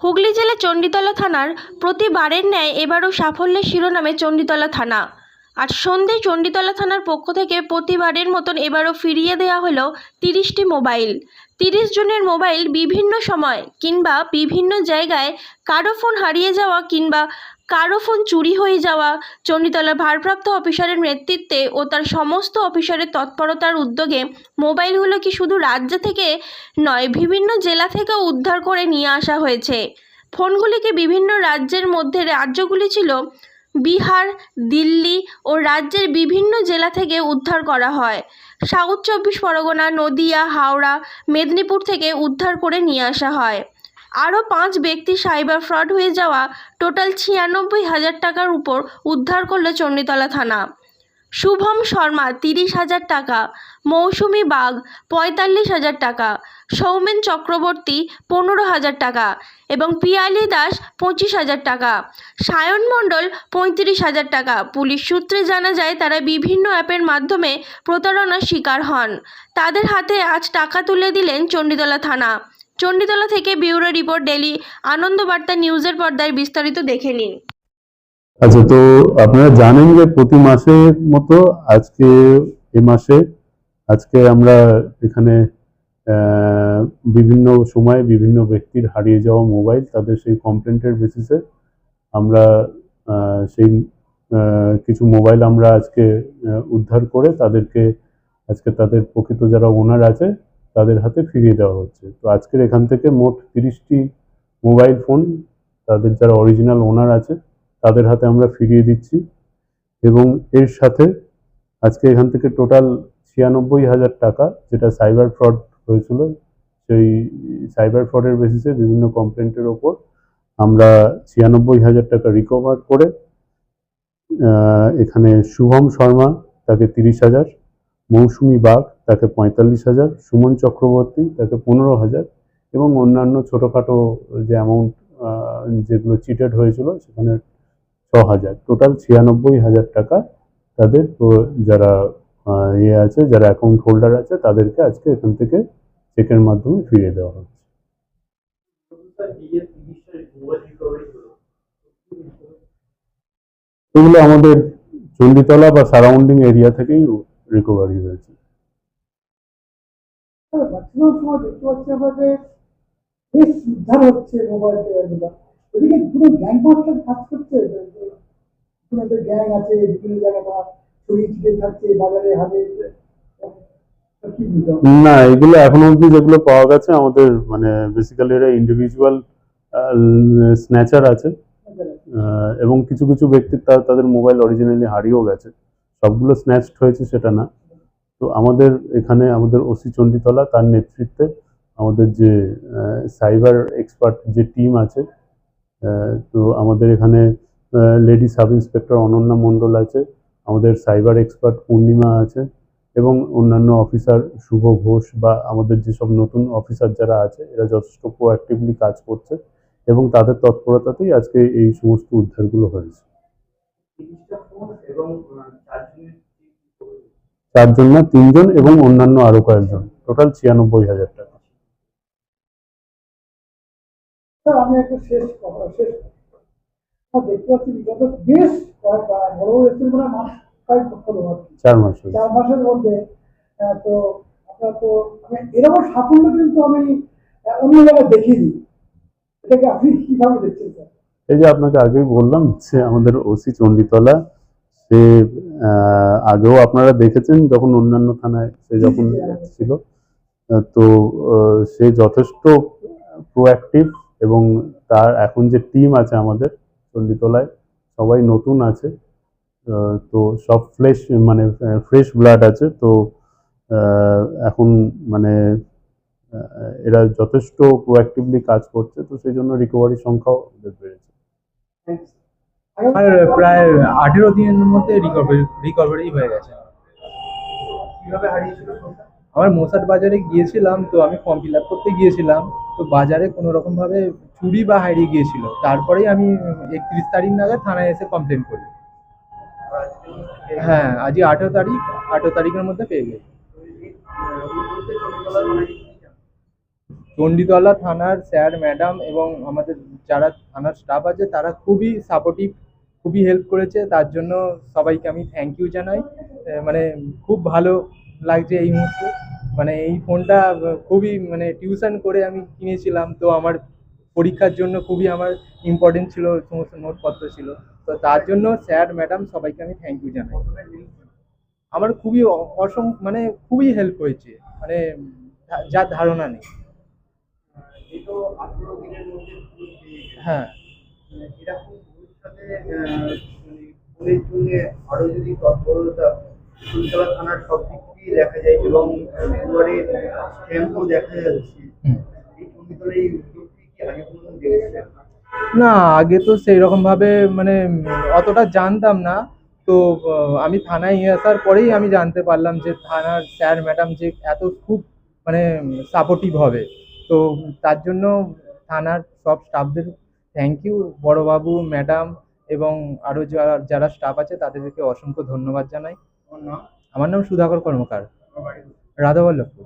হুগলি জেলা চণ্ডীতলা থানার প্রতিবারের ন্যায় এবারও সাফল্যের শিরোনামে চণ্ডীতলা থানা। আর সন্ধে চণ্ডীতলা থানার পক্ষ থেকে প্রতিবারের মতন এবারও ফিরিয়ে দেওয়া হলো তিরিশটি মোবাইল। তিরিশ জনের মোবাইল বিভিন্ন সময় কিংবা বিভিন্ন জায়গায় কারও ফোন হারিয়ে যাওয়া কিংবা কারও ফোন চুরি হয়ে যাওয়া, চণ্ডীতলার ভারপ্রাপ্ত অফিসারের নেতৃত্বে ও তার সমস্ত অফিসারের তৎপরতার উদ্যোগে মোবাইলগুলো কি শুধু রাজ্য থেকে নয়, বিভিন্ন জেলা থেকেও উদ্ধার করে নিয়ে আসা হয়েছে। ফোনগুলিকে বিভিন্ন রাজ্যের মধ্যে রাজ্যগুলি ছিল বিহার, দিল্লি ও রাজ্যের বিভিন্ন জেলা থেকে উদ্ধার করা হয়। সাউথ চব্বিশ পরগনা, নদিয়া, হাওড়া, মেদিনীপুর থেকে উদ্ধার করে নিয়ে আসা হয়। আরও পাঁচ ব্যক্তি সাইবার ফ্রড হয়ে যাওয়া, টোটাল ছিয়ানব্বই হাজার টাকার উপর উদ্ধার করল চণ্ডীতলা থানা। শুভম শর্মা, তিরিশ হাজার টাকা। মৌসুমি বাগ, পঁয়তাল্লিশ হাজার টাকা। সৌমেন চক্রবর্তী, পনেরো হাজার টাকা। এবং পিয়ালি দাস, পঁচিশ হাজার টাকা। সায়ন মণ্ডল, পঁয়ত্রিশ হাজার টাকা। পুলিশ সূত্রে জানা যায়, তারা বিভিন্ন অ্যাপের মাধ্যমে প্রতারণার শিকার হন। তাদের হাতে আজ টাকা তুলে দিলেন চণ্ডীতলা থানা। চণ্ডীতলা থেকে ব্যুরো রিপোর্ট ডেলি আনন্দবার্তা নিউজের পর্দায় বিস্তারিত দেখে নিন। আচ্ছা তো আপনারা জানেন যে প্রতি মাসের মতো আজকে এ মাসে, আজকে আমরা এখানে বিভিন্ন সময়ে বিভিন্ন ব্যক্তির হারিয়ে যাওয়া মোবাইল তাদের সেই কমপ্লেন্টের বেসিসে আমরা সেই কিছু মোবাইল আমরা আজকে উদ্ধার করে তাদেরকে, আজকে তাদের প্রকৃত যারা ওনার আছে তাদের হাতে ফিরিয়ে দেওয়া হচ্ছে। তো আজকের এখান থেকে মোট তিরিশটি মোবাইল ফোন তাদের যারা অরিজিনাল ওনার আছে, তাদের হাতে আমরা ফিরিয়ে দিচ্ছি। এবং এর সাথে আজকে এখান থেকে টোটাল ছিয়ানব্বই হাজার টাকা যেটা সাইবার ফ্রড হয়েছিল, সেই সাইবার ফ্রডের বেসিসে বিভিন্ন কমপ্লেন্টের ওপর আমরা ছিয়ানব্বই হাজার টাকা রিকভার করে এখানে শুভম শর্মা তাকে তিরিশ হাজার মৌসুমি বাঘ, তাকে পঁয়তাল্লিশ হাজার, সুমন চক্রবর্তী, তাকে পনেরো হাজার এবং অন্যান্য ছোটোখাটো যে অ্যামাউন্ট যেগুলো চিটেড হয়েছিল সেখানে ছ হাজার। টোটাল ছিয়ানব্বই হাজার টাকা তাদের যারা ইয়ে আছে, যারা অ্যাকাউন্ট হোল্ডার আছে, তাদেরকে আজকে এখান থেকে চেকের মাধ্যমে ফিরিয়ে দেওয়া হচ্ছে। এগুলো আমাদের চণ্ডীতলা বা সারাউন্ডিং এরিয়া থেকেই রিকভারি হয়েছে। ম্যাক্সিমাম সময় দেখতে পাচ্ছি আমরা যে বেশ উদ্ধার হচ্ছে মোবাইল টোবাইলগুলো এদিকে পুরো গ্যাং মাস্টার কাজ করছে? যে যে কোনো একটা গ্যাং আছে বিভিন্ন জায়গায় তারা ছড়িয়ে ছিটিয়ে থাকছে বাজারে হাটে তা কি বুঝতে হবে? না এগুলো এখনও অবধি যেগুলো পাওয়া গেছে আমাদের মানে বেসিক্যালি এরা ইন্ডিভিজুয়াল স্ন্যাচার আছে। এবং কিছু কিছু ব্যক্তির তাদের মোবাইল অরিজিনালি হারিয়েও গেছে। সবগুলো স্ন্যাচড হয়েছে সেটা না। তো আমাদের এখানে আমাদের ওসি চণ্ডীতলা, তার নেতৃত্বে আমাদের যে সাইবার এক্সপার্ট যে টিম আছে তো আমাদের এখানে lady sub inspector Ananya Mondal আছে, আমাদের সাইবার এক্সপার্ট পূর্ণিমা আছে এবং অন্যান্য অফিসার শুভ ঘোষ বা আমাদের যেসব নতুন অফিসার যারা আছে, এরা যথেষ্ট প্রোঅ্যাক্টিভলি কাজ করছে এবং তাদের তৎপরতাতেই আজকে এই সমস্ত উদ্ধারগুলো হয়েছে। চারজন না তিনজন এবং অন্যান্য আরও কয়েকজন। টোটাল ছিয়ানব্বই হাজার টাকা। আমি একটা শেষ কথা শেষ দেখতে পাচ্ছি বিগত বেশ কয়েক বড় বড় এসেছিল মানে মাস কয়েক হলো চার মাস চার মাসের মধ্যে তো আপনার তো আমি এরকম সাফল্য কিন্তু আমি অন্য জায়গায় দেখিনি। এটাকে আপনি কীভাবে দেখছেন স্যার? এই যে আপনাকে আগেই বললাম যে আমাদের ওসি চণ্ডীতলা সে আগেও আপনারা দেখেছেন যখন অন্যান্য থানায় সে যখন ছিল তো সে যথেষ্ট প্রোঅ্যাক্টিভ এবং তার এখন যে টিম আছে আমাদের চণ্ডীতলায় সবাই নতুন আছে তো সব ফ্রেশ মানে ফ্রেশ ব্লাড আছে তো এখন মানে এরা যথেষ্ট প্রোঅ্যাক্টিভলি কাজ করছে তো সেই জন্য রিকভারি সংখ্যাও বেড়েছে। আমার প্রায় আঠেরো দিনের মধ্যে রিকভারি রিকভারি হয়ে গেছে? আমার মোসাট বাজারে গিয়েছিলাম তো আমি ফর্ম ফিল আপ করতে গিয়েছিলাম তো বাজারে কোনো রকম ভাবে চুরি বা হারিয়ে গিয়েছিল। তারপরেই আমি একত্রিশ তারিখ নাগাদ থানায় এসে কমপ্লেন করি। হ্যাঁ আজকে আঠেরো তারিখ আঠেরো তারিখের মধ্যে পেয়ে গেছি। চণ্ডীতলা থানার স্যার ম্যাডাম এবং আমাদের যারা থানার স্টাফ আছে তারা খুবই সাপোর্টিভ খুবই হেল্প করেছে তার জন্য সবাইকে আমি থ্যাংক ইউ জানাই। মানে খুব ভালো লাগছে এই মুহূর্তে। মানে এই ফোনটা খুবই মানে টিউশন করে আমি কিনেছিলাম তো আমার পরীক্ষার জন্য খুবই আমার ইম্পর্টেন্ট ছিল সমস্ত নোটপত্র ছিল। তো তার জন্য স্যার ম্যাডাম সবাইকে আমি থ্যাংক ইউ জানাই। আমার খুবই অ- অসম মানে খুবই হেল্প হয়েছে। মানে যা- যার ধারণা নেই। হ্যাঁ। এরকম ভবিষ্যতে আহ, মানে জন্য আরও যদি তৎপরতা থানার সব দিক থেকে দেখা যায় এবং দেখা যাচ্ছে এই চণ্ডীতলা এই উদ্যোগটি কি আগে কোনো দেখেছেন না? আগে তো সেই রকম ভাবে মানে অতটা জানতাম না। তো আমি থানায় নিয়ে আসার পরেই আমি জানতে পারলাম যে থানার স্যার ম্যাডাম যে এত খুব মানে সাপোর্টিভ হবে। তো তার জন্য থানার সব স্টাফদের থ্যাংক ইউ বড়বাবু ম্যাডাম এবং আরও যারা যারা স্টাফ আছে তাদেরকে অসংখ্য ধন্যবাদ জানাই। আমার নাম সুধাকর কর্মকার। রাধাবল্লভপুর